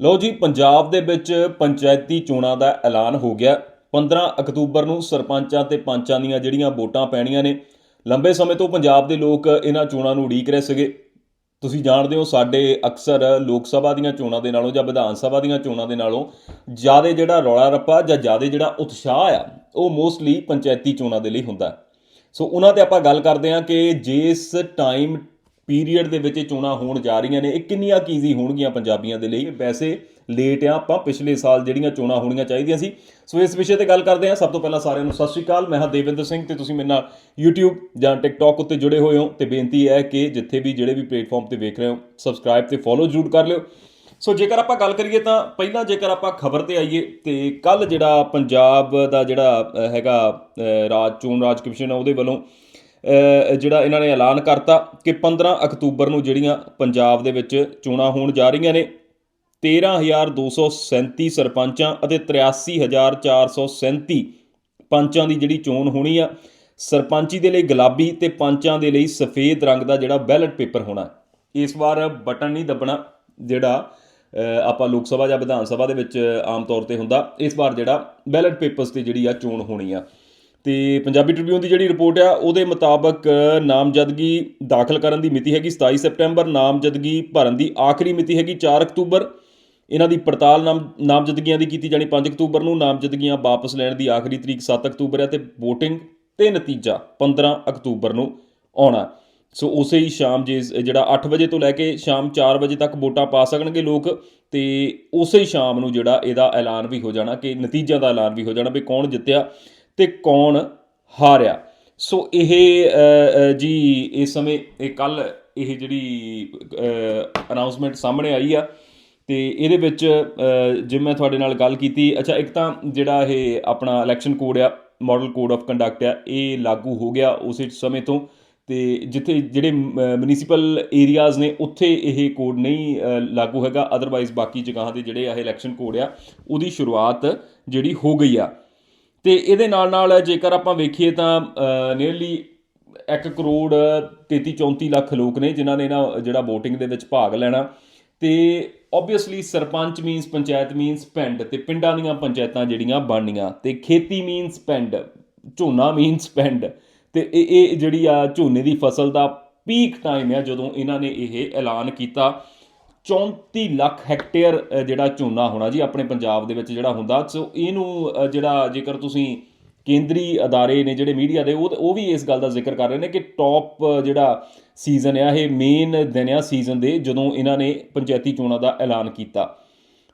ਲਓ ਜੀ, ਪੰਜਾਬ ਦੇ ਵਿੱਚ ਪੰਚਾਇਤੀ ਚੋਣਾਂ ਦਾ ਐਲਾਨ ਹੋ ਗਿਆ। 15 ਅਕਤੂਬਰ ਨੂੰ ਸਰਪੰਚਾਂ ਤੇ ਪੰਚਾਂ ਦੀਆਂ ਜਿਹੜੀਆਂ ਵੋਟਾਂ ਪੈਣੀਆਂ ਨੇ, ਲੰਬੇ ਸਮੇਂ ਤੋਂ ਪੰਜਾਬ ਦੇ ਲੋਕ ਇਹਨਾਂ ਚੋਣਾਂ ਨੂੰ ਉਡੀਕ ਰਹੇ ਸੀਗੇ। ਤੁਸੀਂ ਜਾਣਦੇ ਹੋ, ਸਾਡੇ ਅਕਸਰ ਲੋਕ ਸਭਾ ਦੀਆਂ ਚੋਣਾਂ ਦੇ ਨਾਲੋਂ ਜਾਂ ਵਿਧਾਨ ਸਭਾ ਦੀਆਂ ਚੋਣਾਂ ਦੇ ਨਾਲੋਂ ਜ਼ਿਆਦਾ ਜਿਹੜਾ ਰੌਲਾ ਰੱਪਾ ਜਾਂ ਜ਼ਿਆਦਾ ਜਿਹੜਾ ਉਤਸ਼ਾਹ ਆ, ਉਹ ਮੋਸਟਲੀ ਪੰਚਾਇਤੀ ਚੋਣਾਂ ਦੇ ਲਈ ਹੁੰਦਾ। ਸੋ ਉਹਨਾਂ ਤੇ ਆਪਾਂ ਗੱਲ ਕਰਦੇ ਹਾਂ ਕਿ ਜਿਸ ਟਾਈਮ ਪੀਰੀਅਡ ਦੇ ਵਿੱਚ ਇਹ ਚੋਣਾਂ ਹੋਣ ਜਾ ਰਹੀਆਂ ਨੇ। ਇਹ ਕਿੰਨੀਆਂ ਕੀਜ਼ੀ ਹੋਣਗੀਆਂ ਪੰਜਾਬੀਆਂ ਦੇ ਲਈ? ਵੈਸੇ ਲੇਟ ਆ, ਆਪਾਂ ਪਿਛਲੇ ਸਾਲ ਜਿਹੜੀਆਂ ਚੋਣਾਂ ਹੋਣੀਆਂ ਚਾਹੀਦੀਆਂ ਸੀ। ਸੋ ਇਸ ਵਿਸ਼ੇ ਤੇ ਗੱਲ ਕਰਦੇ ਹਾਂ। ਸਭ ਤੋਂ ਪਹਿਲਾਂ ਸਾਰਿਆਂ ਨੂੰ ਸਤਿ ਸ਼੍ਰੀ ਅਕਾਲ। ਮੈਂ ਹਾਂ ਦੇਵਿੰਦਰ ਸਿੰਘ ਤੇ ਤੁਸੀਂ ਮੇਰੇ ਨਾਲ YouTube ਜਾਂ TikTok ਉੱਤੇ ਜੁੜੇ ਹੋਏ ਹੋ। ਤੇ ਬੇਨਤੀ ਹੈ ਕਿ ਜਿੱਥੇ ਵੀ ਜਿਹੜੇ ਵੀ ਪਲੇਟਫਾਰਮ ਤੇ ਵੇਖ ਰਹੇ ਹੋ ਸਬਸਕ੍ਰਾਈਬ ਤੇ ਫੋਲੋ ਜ਼ਰੂਰ ਕਰ ਲਿਓ। ਸੋ ਜੇਕਰ ਆਪਾਂ ਗੱਲ ਕਰੀਏ ਤਾਂ ਪਹਿਲਾਂ ਜੇਕਰ ਆਪਾਂ ਖਬਰ ਤੇ ਆਈਏ, ਤੇ ਕੱਲ ਜਿਹੜਾ ਪੰਜਾਬ ਦਾ ਜਿਹੜਾ ਹੈਗਾ ਰਾਜ, ਚੋਣ ਰਾਜ ਕਮਿਸ਼ਨ ਆ ਉਹਦੇ ਵੱਲੋਂ ਜਿਹੜਾ ਇਹਨਾਂ ਨੇ ਐਲਾਨ ਕਰਤਾ ਕਿ 15 ਅਕਤੂਬਰ ਨੂੰ ਜਿਹੜੀਆਂ ਪੰਜਾਬ ਦੇ ਵਿੱਚ ਚੋਣਾਂ ਹੋਣ ਜਾ ਰਹੀਆਂ ਨੇ 13237 ਸਰਪੰਚਾਂ ਅਤੇ 83437 ਪੰਚਾਂ ਦੀ ਜਿਹੜੀ ਚੋਣ ਹੋਣੀ ਆ, ਸਰਪੰਚੀ ਦੇ ਲਈ ਗੁਲਾਬੀ ਤੇ ਪੰਚਾਂ ਦੇ ਲਈ ਸਫੇਦ ਰੰਗ ਦਾ ਜਿਹੜਾ ਬੈਲਟ ਪੇਪਰ ਹੋਣਾ ਇਸ ਵਾਰ ਬਟਨ ਨਹੀਂ ਦੱਬਣਾ ਜਿਹੜਾ ਆਪਾਂ ਲੋਕ ਸਭਾ ਜਾਂ ਵਿਧਾਨ ਸਭਾ ਦੇ ਵਿੱਚ ਆਮ ਤੌਰ ਤੇ ਹੁੰਦਾ, ਇਸ ਵਾਰ ਜਿਹੜਾ ਬੈਲਟ ਪੇਪਰਸ ਤੇ ਜਿਹੜੀ ਆ ਚੋਣ ਹੋਣੀ ਆ। ਤੇ ਪੰਜਾਬੀ ਟ੍ਰਿਬਿਊਨ ਦੀ ਜਿਹੜੀ ਰਿਪੋਰਟ ਆ, ਉਹਦੇ ਮੁਤਾਬਕ ਨਾਮਜ਼ਦਗੀ ਦਾਖਲ ਕਰਨ ਦੀ ਮਿਤੀ ਹੈਗੀ 27 ਸਪਟੈਂਬਰ, ਨਾਮਜ਼ਦਗੀ ਭਰਨ ਦੀ ਆਖਰੀ ਮਿਤੀ ਹੈਗੀ 4 ਅਕਤੂਬਰ। ਇਹਨਾਂ ਦੀ ਪੜਤਾਲ ਨਾਮ, ਨਾਮਜ਼ਦਗੀਆਂ ਦੀ ਕੀਤੀ ਜਾਣੀ 5 ਅਕਤੂਬਰ ਨੂੰ, ਨਾਮਜ਼ਦਗੀਆਂ ਵਾਪਸ ਲੈਣ ਦੀ ਆਖਰੀ ਤਰੀਕ 7 ਅਕਤੂਬਰ ਹੈ ਤੇ VOTING ਤੇ ਨਤੀਜਾ 15 ਅਕਤੂਬਰ ਨੂੰ ਆਉਣਾ। ਸੋ ਉਸੇ ਹੀ ਸ਼ਾਮ ਜੇ, ਜਿਹੜਾ 8 ਵਜੇ ਤੋਂ ਲੈ ਕੇ ਸ਼ਾਮ 4 ਵਜੇ ਤੱਕ ਵੋਟਾਂ ਪਾ ਸਕਣਗੇ ਲੋਕ, ਤੇ ਉਸੇ ਹੀ ਸ਼ਾਮ ਨੂੰ ਜਿਹੜਾ ਇਹਦਾ ਐਲਾਨ ਵੀ ਹੋ ਜਾਣਾ, ਕਿ ਨਤੀਜਿਆਂ ਦਾ ਐਲਾਨ ਵੀ ਹੋ ਜਾਣਾ ਵੀ ਕੌਣ ਜਿੱਤਿਆ। ਤੇ ਕੌਣ ਹਾਰਿਆ? ਸੋ ਇਹ ਜੀ ਇਸ ਸਮੇਂ ਇਹ ਕੱਲ ਇਹ ਜਿਹੜੀ ਅਨਾਉਂਸਮੈਂਟ ਸਾਹਮਣੇ ਆਈ ਆ ਤੇ ਇਹਦੇ ਵਿੱਚ ਅ, ਜਿਵੇਂ ਮੈਂ ਤੁਹਾਡੇ ਨਾਲ ਗੱਲ ਕੀਤੀ ਅੱਛਾ ਇੱਕ ਤਾਂ ਜਿਹੜਾ ਇਹ ਆਪਣਾ ਇਲੈਕਸ਼ਨ ਕੋਡ ਆ ਮਾਡਲ ਕੋਡ ਆਫ ਕੰਡਕਟ ਆ ਇਹ ਲਾਗੂ ਹੋ ਗਿਆ ਉਸੇ ਸਮੇਂ ਤੋਂ ਤੇ ਜਿੱਥੇ ਜਿਹੜੇ ਮਿਊਨਿਸਪਲ ਏਰੀਆਜ਼ ਨੇ ਉੱਥੇ ਇਹ ਕੋਡ ਨਹੀਂ ਲਾਗੂ ਹੈਗਾ ਅਦਰਵਾਈਜ਼ ਬਾਕੀ ਜਗ੍ਹਾ ਦੇ ਜਿਹੜੇ ਇਹ ਇਲੈਕਸ਼ਨ ਕੋਡ ਆ ਉਹਦੀ ਸ਼ੁਰੂਆਤ ਜਿਹੜੀ ਹੋ ਗਈ ਆ। ਤੇ ਇਹਦੇ ਨਾਲ ਨਾਲ ਜੇਕਰ ਆਪਾਂ ਵੇਖੀਏ ਤਾਂ ਨੀਅਰਲੀ 1 ਕਰੋੜ 33 34 ਲੱਖ ਲੋਕ ਨੇ ਜਿਨ੍ਹਾਂ ਨੇ ਨਾ ਜਿਹੜਾ VOTING ਦੇ ਵਿੱਚ ਭਾਗ ਲੈਣਾ। ਤੇ obviously sarpanch means panchayat means ਪਿੰਡ ਤੇ ਪਿੰਡਾਂ ਦੀਆਂ ਪੰਚਾਇਤਾਂ ਜਿਹੜੀਆਂ ਬਣਨੀਆਂ। ਤੇ ਖੇਤੀ ਮੀਨਸ ਪਿੰਡ, ਝੋਨਾ ਮੀਨਸ ਪਿੰਡ। ਤੇ ਇਹ ਇਹ ਜਿਹੜੀ ਆ ਝੋਨੇ ਦੀ ਫਸਲ ਦਾ ਪੀਕ ਟਾਈਮ ਆ ਜਦੋਂ ਇਹਨਾਂ ਨੇ ਇਹ ਐਲਾਨ ਕੀਤਾ। 34 ਲੱਖ ਹੈਕਟੇਅਰ ਜਿਹੜਾ ਝੋਨਾ ਹੋਣਾ ਜੀ ਆਪਣੇ ਪੰਜਾਬ ਦੇ ਵਿੱਚ ਜਿਹੜਾ ਹੁੰਦਾ। ਸੋ ਇਹਨੂੰ ਜਿਹੜਾ ਜੇਕਰ ਤੁਸੀਂ ਕੇਂਦਰੀ ਅਦਾਰੇ ਨੇ ਜਿਹੜੇ ਮੀਡੀਆ ਦੇ, ਉਹ ਉਹ ਵੀ ਇਸ ਗੱਲ ਦਾ ਜ਼ਿਕਰ ਕਰ ਰਹੇ ਨੇ ਕਿ ਟੌਪ ਜਿਹੜਾ ਸੀਜ਼ਨ ਆ, ਇਹ ਮੇਨ ਦਿਨ ਆ ਸੀਜ਼ਨ ਦੇ, ਜਦੋਂ ਇਹਨਾਂ ਨੇ ਪੰਚਾਇਤੀ ਚੋਣਾਂ ਦਾ ਐਲਾਨ ਕੀਤਾ।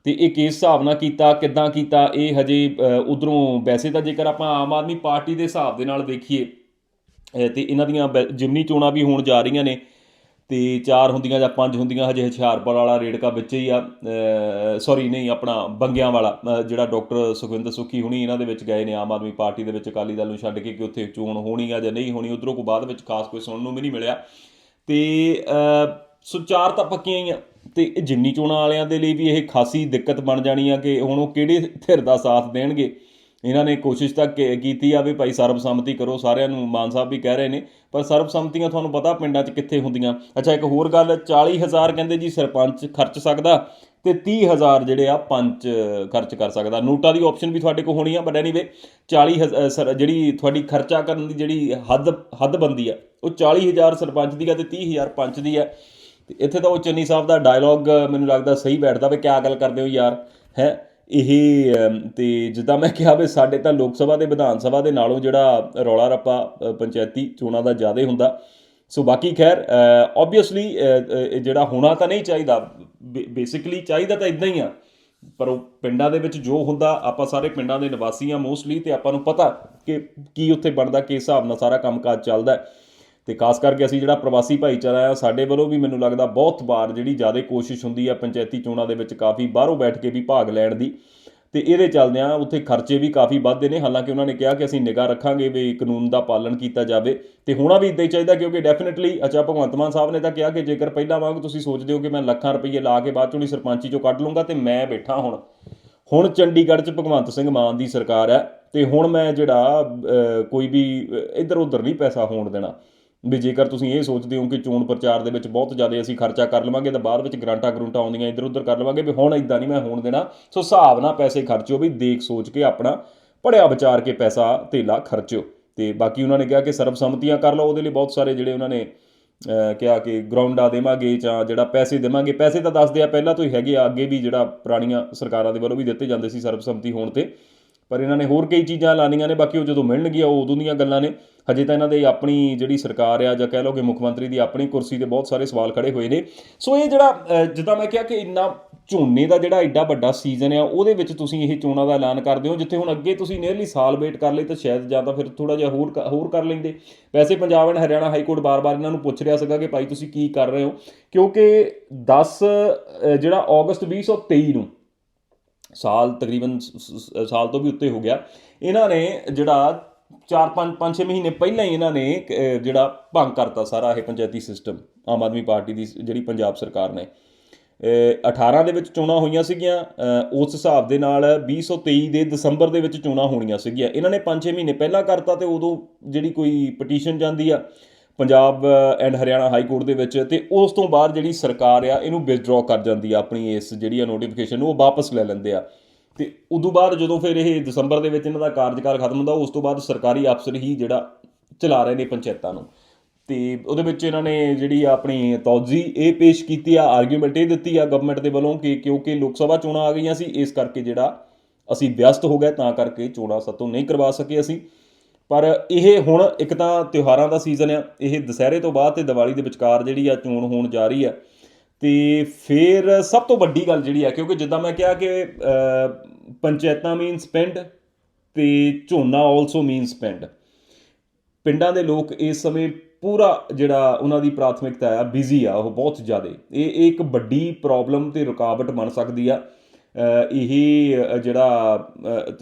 ਤੇ ਇਹ ਕਿਸ ਹਿਸਾਬ ਨਾਲ ਕੀਤਾ, ਕਿੱਦਾਂ ਕੀਤਾ, ਇਹ ਹਜੇ ਉਧਰੋਂ ਵੈਸੇ ਤਾਂ ਜੇਕਰ ਆਪਾਂ ਆਮ ਆਦਮੀ ਪਾਰਟੀ ਦੇ ਹਿਸਾਬ ਦੇ ਨਾਲ ਦੇਖੀਏ ਅਹ ਤੇ ਇਹਨਾਂ ਦੀਆਂ ਬੈ- ਜਿਮਨੀ ਚੋਣਾਂ ਵੀ ਹੋਣ ਜਾ ਰਹੀਆਂ ਨੇ ਅਤੇ ਚਾਰ ਹੁੰਦੀਆਂ ਜਾਂ ਪੰਜ ਹੁੰਦੀਆਂ ਹਜੇ ਹੁਸ਼ਿਆਰਪੁਰ ਵਾਲਾ ਰੇੜਕਾ ਵਿੱਚ ਹੀ ਆ ਸੌਰੀ ਨਹੀਂ ਆਪਣਾ ਬੰਗਿਆਂ ਵਾਲਾ ਜਿਹੜਾ ਡਾਕਟਰ ਸੁਖਵਿੰਦਰ ਸੁਖੀ ਹੁਣੀ ਇਹਨਾਂ ਦੇ ਵਿੱਚ ਗਏ ਨੇ ਆਮ ਆਦਮੀ ਪਾਰਟੀ ਦੇ ਵਿੱਚ ਅਕਾਲੀ ਦਲ ਨੂੰ ਛੱਡ ਕੇ ਕਿ ਉੱਥੇ ਚੋਣ ਹੋਣੀ ਆ ਜਾਂ ਨਹੀਂ ਹੋਣੀ ਉਧਰੋਂ ਕੋ ਬਾਅਦ ਵਿੱਚ ਖਾਸ ਕੋਈ ਸੁਣਨ ਨੂੰ ਵੀ ਨਹੀਂ ਮਿਲਿਆ। ਤੇ ਅਹ, ਸੋ ਚਾਰ ਤਾਂ ਪੱਕੀਆਂ ਹੀ ਆ ਤੇ ਇਹ ਜਿਮਨੀ ਚੋਣਾਂ ਵਾਲਿਆਂ ਦੇ ਲਈ ਵੀ ਇਹ ਖਾਸੀ ਦਿੱਕਤ ਬਣ ਜਾਣੀ ਆ ਕਿ ਹੁਣ ਉਹ ਕਿਹੜੇ ਧਿਰ ਦਾ ਸਾਥ ਦੇਣਗੇ? ਇਹਨਾਂ ਨੇ ਕੋਸ਼ਿਸ਼ ਤਾਂ ਕੀ- ਕੀਤੀ ਆ ਵੀ ਭਾਈ ਸਰਬਸੰਮਤੀ ਕਰੋ, ਸਾਰਿਆਂ ਨੂੰ ਮਾਨ ਸਾਹਿਬ ਵੀ ਕਹਿ ਰਹੇ ਨੇ, ਪਰ ਸਰਬਸੰਮਤੀਆਂ ਤੁਹਾਨੂੰ ਪਤਾ ਪਿੰਡਾਂ 'ਚ ਕਿੱਥੇ ਹੁੰਦੀਆਂ। ਅੱਛਾ, ਇੱਕ ਹੋਰ ਗੱਲ 40000 ਕਹਿੰਦੇ ਜੀ ਸਰਪੰਚ ਖਰਚ ਸਕਦਾ ਤੇ 30000 ਜਿਹੜੇ ਆ ਪੰਚ ਖਰਚ ਕਰ ਸਕਦਾ। ਨੋਟਾਂ ਦੀ ਆਪਸ਼ਨ ਵੀ ਤੁਹਾਡੇ ਕੋਲ ਹੋਣੀ ਆ ਬਟ ਐਨੀਵੇ 40000 ਸਰ- ਜਿਹੜੀ ਤੁਹਾਡੀ ਖਰਚਾ ਕਰਨ ਦੀ ਜਿਹੜੀ ਹੱਦ ਹੱਦ ਬੰਦੀ ਆ, ਉਹ 40000 ਸਰਪੰਚ ਦੀ ਆ ਤੇ 30000 ਪੰਚ ਦੀ ਆ। ਤੇ ਇੱਥੇ ਤਾਂ ਉਹ ਚੰਨੀ ਸਾਹਿਬ ਦਾ ਡਾਇਲੌਗ ਮੈਨੂੰ ਲੱਗਦਾ ਸਹੀ ਬੈਠਦਾ ਵੀ ਕਿਆ ਗੱਲ ਕਰਦੇ ਹੋ ਯਾਰ, ਹੈ? ਇਹ ਅਮ, ਤੇ ਜਿੱਦਾਂ ਮੈਂ ਕਿਹਾ ਵੀ ਸਾਡੇ ਤਾਂ ਲੋਕ ਸਭਾ ਤੇ ਵਿਧਾਨ ਸਭਾ ਦੇ ਨਾਲੋਂ ਜਿਹੜਾ ਰੌਲਾ ਰੱਪਾ ਪੰਚਾਇਤੀ ਚੋਣਾਂ ਦਾ ਜ਼ਿਆਦਾ ਹੁੰਦਾ। ਸੋ ਬਾਕੀ ਖੈਰ ਆਬਵੀਅਸਲੀ ਜਿਹੜਾ ਹੋਣਾ ਤਾਂ ਨਹੀਂ ਚਾਹੀਦਾ। ਬੇਸਿਕਲੀ ਚਾਹੀਦਾ ਤਾਂ ਇਦਾਂ ਹੀ ਆ। ਪਰ ਉਹ ਪਿੰਡਾਂ ਦੇ ਵਿੱਚ ਜੋ ਹੁੰਦਾ ਆਪਾਂ ਸਾਰੇ ਪਿੰਡਾਂ ਦੇ ਨਿਵਾਸੀ ਆ ਮੋਸਟਲੀ ਤੇ ਆਪਾਂ ਨੂੰ ਪਤਾ ਕਿ ਕੀ ਉੱਥੇ ਬਣਦਾ ਕਿਸ ਹਿਸਾਬ ਨਾਲ ਸਾਰਾ ਕੰਮਕਾਜ ਚੱਲਦਾ। ਹੈ। ਤੇ ਖਾਸ ਕਰਕੇ ਅਸੀਂ ਜਿਹੜਾ ਪ੍ਰਵਾਸੀ ਭਾਈਚਾਰਾ ਆ, ਸਾਡੇ ਵੱਲੋਂ ਵੀ ਮੈਨੂੰ ਲੱਗਦਾ ਬਹੁਤ ਵਾਰ ਜਿਹੜੀ ਜ਼ਿਆਦਾ ਕੋਸ਼ਿਸ਼ ਹੁੰਦੀ ਆ ਪੰਚਾਇਤੀ ਚੋਣਾਂ ਦੇ ਵਿੱਚ ਕਾਫੀ ਬਾਹਰੋਂ ਬੈਠ ਕੇ ਵੀ ਭਾਗ ਲੈਣ ਦੀ। ਤੇ ਇਹਦੇ ਚੱਲਦਿਆਂ ਉੱਥੇ ਖਰਚੇ ਵੀ ਕਾਫੀ ਵੱਧਦੇ ਨੇ, ਹਾਲਾਂਕਿ ਉਹਨਾਂ ਨੇ ਕਿਹਾ ਕਿ ਅਸੀਂ ਨਿਗਾਹ ਰੱਖਾਂਗੇ ਵੀ ਕਾਨੂੰਨ ਦਾ ਪਾਲਣ ਕੀਤਾ ਜਾਵੇ। ਤੇ ਹੋਣਾ ਵੀ ਇਦਾਂ ਹੀ ਚਾਹੀਦਾ ਕਿਉਂਕਿ ਡੈਫੀਨਿਟਲੀ ਅੱਛਾ, ਭਗਵੰਤ ਮਾਨ ਸਾਹਿਬ ਨੇ ਤਾਂ ਕਿਹਾ ਕਿ ਜੇਕਰ ਪਹਿਲਾਂ ਵਾਂਗ ਤੁਸੀਂ ਸੋਚਦੇ ਹੋ ਕਿ ਮੈਂ ਲੱਖਾਂ ਰੁਪਏ ਲਾ ਕੇ ਬਾਅਦ ਚੋਂ ਨਹੀਂ ਸਰਪੰਚੀ ਚੋਂ ਕੱਢ ਲੂੰਗਾ ਤੇ ਮੈਂ ਬੈਠਾ ਹੁਣ। ਹੁਣ ਚੰਡੀਗੜ੍ਹ 'ਚ ਭਗਵੰਤ ਸਿੰਘ ਮਾਨ ਦੀ ਸਰਕਾਰ ਹੈ ਤੇ ਹੁਣ ਮੈਂ ਜਿਹੜਾ ਕੋਈ ਵੀ ਇੱਧਰ ਉੱਧਰ ਨਹੀਂ ਪੈਸਾ ਹੋਣ ਦੇਣਾ। ਵੀ ਜੇਕਰ ਤੁਸੀਂ ਇਹ ਸੋਚਦੇ ਹੋ ਕਿ ਚੋਣ ਪ੍ਰਚਾਰ ਦੇ ਵਿੱਚ ਬਹੁਤ ਜ਼ਿਆਦਾ ਅਸੀਂ ਖਰਚਾ ਕਰ ਲਵਾਂਗੇ, ਤਾਂ ਬਾਅਦ ਵਿੱਚ ਗਰਾਂਟਾਂ ਗਰੂੰਟਾਂ ਆਉਂਦੀਆਂ ਇੱਧਰ ਉੱਧਰ ਕਰ ਲਵਾਂਗੇ, ਵੀ ਹੁਣ ਇਦਾਂ ਨਹੀਂ ਮੈਂ ਹੋਣ ਦੇਣਾ। ਸੋ ਹਿਸਾਬ ਨਾਲ ਪੈਸੇ ਖਰਚਿਓ ਵੀ, ਦੇਖ ਸੋਚ ਕੇ ਆਪਣਾ ਪੜਿਆ ਵਿਚਾਰ ਕੇ ਪੈਸਾ ਧੇਲਾ ਖਰਚਿਓ ਤੇ ਬਾਕੀ ਉਹਨਾਂ ਨੇ ਕਿਹਾ ਕਿ ਸਰਬਸੰਮਤੀਆਂ ਕਰ ਲਓ, ਉਹਦੇ ਲਈ ਬਹੁਤ ਸਾਰੇ ਜਿਹੜੇ ਉਹਨਾਂ ਨੇ ਕਿਹਾ ਕਿ ਗਰਾਊਂਡਾਂ ਦੇਵਾਂਗੇ ਜਾਂ ਜਿਹੜਾ ਪੈਸੇ ਦੇਵਾਂਗੇ, ਪੈਸੇ ਤਾਂ ਦੱਸਦੇ ਆ, ਪਹਿਲਾਂ ਤੋਂ ਹੀ ਹੈਗੇ ਆ, ਅੱਗੇ ਵੀ ਜਿਹੜਾ ਪੁਰਾਣੀਆਂ ਸਰਕਾਰਾਂ ਦੇ ਵੱਲੋਂ ਵੀ ਦਿੱਤੇ ਜਾਂਦੇ ਸੀ ਸਰਬਸੰਮਤੀ ਹੋਣ ਤੇ। ਪਰ ਇਹਨਾਂ ਨੇ ਹੋਰ ਕਈ ਚੀਜ਼ਾਂ ਐਲਾਨੀਆਂ ਨੇ ਬਾਕੀ ਉਹ ਜਦੋਂ ਮਿਲਣਗੀਆਂ ਉਹ ਉਦੋਂ ਦੀਆਂ ਗੱਲਾਂ ਨੇ। ਹਜੇ ਤਾਂ ਇਹਨਾਂ ਦੇ ਆਪਣੀ ਜਿਹੜੀ ਸਰਕਾਰ ਆ ਜਾਂ ਕਹਿ ਲਓਗੇ ਮੁੱਖ ਮੰਤਰੀ ਦੀ ਆਪਣੀ ਕੁਰਸੀ ਤੇ ਬਹੁਤ ਸਾਰੇ ਸਵਾਲ ਖੜੇ ਹੋਏ ਨੇ। ਸੋ ਇਹ ਜਿਹੜਾ ਜਿੱਦਾਂ ਮੈਂ ਕਿਹਾ ਕਿ ਇੰਨਾ ਝੋਨੇ ਦਾ ਜਿਹੜਾ ਐਡਾ ਵੱਡਾ ਸੀਜ਼ਨ ਆ ਉਹਦੇ ਵਿੱਚ ਤੁਸੀਂ ਇਹ ਚੋਣਾਂ ਦਾ ਐਲਾਨ ਕਰਦੇ ਹੋ ਜਿੱਥੇ ਹੁਣ ਅੱਗੇ ਤੁਸੀਂ ਨੀਅਰਲੀ ਸਾਲ ਵੇਟ ਕਰ ਲਈ ਤਾਂ ਸ਼ਾਇਦ ਜਾਂ ਤਾਂ ਫਿਰ ਥੋੜਾ ਜਿਹਾ ਹੋਰ ਕ- ਹੋਰ ਕਰ ਲੈਂਦੇ। ਵੈਸੇ Punjab and Haryana high court ਬਾਰ-ਬਾਰ ਇਹਨਾਂ ਨੂੰ ਪੁੱਛ ਰਿਹਾ ਸੀਗਾ ਕਿ ਭਾਈ ਤੁਸੀਂ ਕੀ ਕਰ ਰਹੇ ਹੋ ਕਿਉਂਕਿ 10 ਅਹ, ਜਿਹੜਾ ਅਗਸਤ 2023 ਨੂੰ ਸਾਲ ਤਕਰੀਬਨ ਸਾਲ ਤੋਂ ਵੀ ਉੱਤੇ ਹੋ ਗਿਆ। ਇਹਨਾਂ ਨੇ ਜਿਹੜਾ 4 5 5 6 ਮਹੀਨੇ ਪਹਿਲਾਂ ਹੀ ਇਹਨਾਂ ਨੇ ਅਹ, ਜਿਹੜਾ ਭੰਗ ਕਰਤਾ ਸਾਰਾ ਇਹ ਪੰਚਾਇਤੀ ਸਿਸਟਮ ਆਮ ਆਦਮੀ ਪਾਰਟੀ ਦੀ ਜਿਹੜੀ ਪੰਜਾਬ ਸਰਕਾਰ ਨੇ। ਅਹ 18 ਦੇ ਵਿੱਚ ਚੋਣਾਂ ਹੋਈਆਂ ਸੀਗੀਆਂ ਉਸ ਹਿਸਾਬ ਦੇ ਨਾਲ 2023 ਦੇ ਦਸੰਬਰ ਦੇ ਵਿੱਚ ਚੋਣਾਂ ਹੋਣੀਆਂ ਸੀਗੀਆਂ। ਇਹਨਾਂ ਨੇ 5-6 ਮਹੀਨੇ ਪਹਿਲਾਂ ਕਰਤਾ ਤੇ ਉਦੋਂ ਜਿਹੜੀ ਕੋਈ ਪਟੀਸ਼ਨ ਜਾਂਦੀ ਆ Punjab and Haryana high court ਦੇ ਵਿੱਚ ਤੇ ਉਸ ਤੋਂ ਬਾਅਦ ਜਿਹੜੀ ਸਰਕਾਰ ਆ, ਇਹਨੂੰ ਵਿਦਡਰਾਅ ਕਰ ਜਾਂਦੀ ਆ ਆਪਣੀ ਇਸ ਜਿਹੜੀ ਆ ਨੋਟੀਫਿਕੇਸ਼ਨ ਨੂੰ, ਉਹ ਵਾਪਸ ਲੈ ਲੈਂਦੇ ਆ। ਤੇ ਉਦੋਂ ਬਾਅਦ ਜਦੋਂ ਫਿਰ ਇਹ ਦਸੰਬਰ ਦੇ ਵਿੱਚ ਇਹਨਾਂ ਦਾ ਕਾਰਜਕਾਲ ਖਤਮ ਹੁੰਦਾ, ਉਸ ਤੋਂ ਬਾਅਦ ਸਰਕਾਰੀ ਅਫਸਰ ਹੀ ਜਿਹੜਾ ਚਲਾ ਰਹੇ ਨੇ ਪੰਚਾਇਤਾਂ ਨੂੰ। ਤੇ ਉਹਦੇ ਵਿੱਚ ਇਹਨਾਂ ਨੇ ਜਿਹੜੀ ਆਪਣੀ ਤੌਜੀ ਇਹ ਪੇਸ਼ ਕੀਤੀ ਆ ਆਰਗੂਮੈਂਟ ਇਹ ਦਿੱਤੀ ਆ ਗਵਰਨਮੈਂਟ ਦੇ ਵੱਲੋਂ ਕਿ ਕਿਉਂਕਿ ਲੋਕ ਸਭਾ ਚੋਣਾਂ ਆ ਗਈਆਂ ਸੀ, ਇਸ ਕਰਕੇ ਜਿਹੜਾ ਅਸੀਂ ਵਿਅਸਤ ਹੋ ਗਏ, ਤਾਂ ਕਰਕੇ ਚੋਣਾਂ ਸਾਤੋਂ ਨਹੀਂ ਕਰਵਾ ਸਕੇ ਅਸੀਂ। ਪਰ ਇਹ ਹੁਣ ਇੱਕ ਤਾਂ ਤਿਉਹਾਰਾਂ ਦਾ ਸੀਜ਼ਨ ਆ, ਇਹ ਦੁਸਹਿਰੇ ਤੋਂ ਬਾਅਦ ਤੇ ਦੀਵਾਲੀ ਦੇ ਵਿਚਕਾਰ ਜਿਹੜੀ ਆ ਚੋਣ ਹੋਣ ਜਾ ਰਹੀ ਆ। ਤੇ ਫਿਰ ਸਭ ਤੋਂ ਵੱਡੀ ਗੱਲ ਜਿਹੜੀ ਆ, ਕਿਉਂਕਿ ਜਿੱਦਾਂ ਮੈਂ ਕਿਹਾ ਕਿ ਪੰਚਾਇਤਾਂ ਮੀਨਸ ਪਿੰਡ ਤੇ ਝੋਨਾ ਆਲਸੋ ਮੀਨਸ ਪਿੰਡ। ਪਿੰਡਾਂ ਦੇ ਲੋਕ ਇਸ ਸਮੇਂ ਪੂਰਾ ਜਿਹੜਾ ਉਹਨਾਂ ਦੀ ਪ੍ਰਾਥਮਿਕਤਾ ਆ ਬਿਜ਼ੀ ਆ, ਉਹ ਬਹੁਤ ਜ਼ਿਆਦਾ। ਇਹ ਇਹ ਇੱਕ ਵੱਡੀ ਪ੍ਰੋਬਲਮ ਤੇ ਰੁਕਾਵਟ ਬਣ ਸਕਦੀ ਆ। ਇਹ ਜਿਹੜਾ